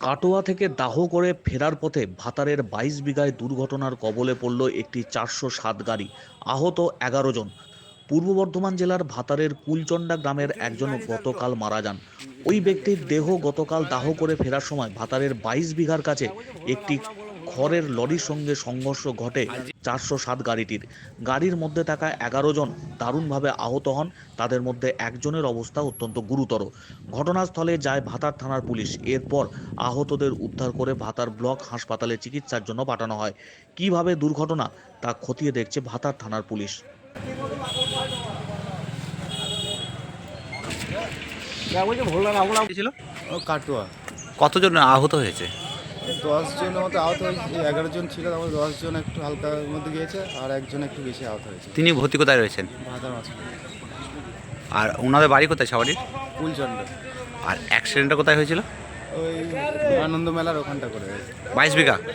কাটোয়া থেকে দাহ করে ফেরার পথে ভাতারের বাইশ বিঘায় দুর্ঘটনার কবলে পড়ল একটি চারশো সাত গাড়ি, আহত এগারো জন। পূর্ব বর্ধমান জেলার ভাতারের কুলচন্ডা গ্রামের একজন গতকাল মারা যান। ওই ব্যক্তির দেহ গতকাল দাহ করে ফেরার সময় ভাতারের বাইশ বিঘার কাছে একটি খড়ের লরির সঙ্গে সংঘর্ষ ঘটে চারশো সাত গাড়িটির। গাড়ির মধ্যে থাকা এগারো জন দারুণভাবে আহত হন। তাদের মধ্যে একজনের অবস্থা অত্যন্ত গুরুতর। ঘটনাস্থলে যায় ভাতার থানার পুলিশ। এরপর আহতদের উদ্ধার করে ভাতার ব্লক হাসপাতালে চিকিৎসার জন্য পাঠানো হয়। কীভাবে দুর্ঘটনা তা খতিয়ে দেখছে ভাতার থানার পুলিশ। ছিল কতজন আহত হয়েছে? দশ জনের মতো আহত হয়েছে। এগারো জন ছিল তারপরে দশজন একটু হালকার মধ্যে গিয়েছে আর একজন একটু বেশি আহত হয়েছে। তিনি ভর্তি কোথায় রয়েছেন? ভাতার আর ওনাদের বাড়ি কোথায় সবারই ফুলচন্দ্র আর অ্যাক্সিডেন্টটা কোথায় হয়েছিল? ওই আনন্দ মেলার ওখানটা করে। বাইশ বিঘা? হ্যাঁ,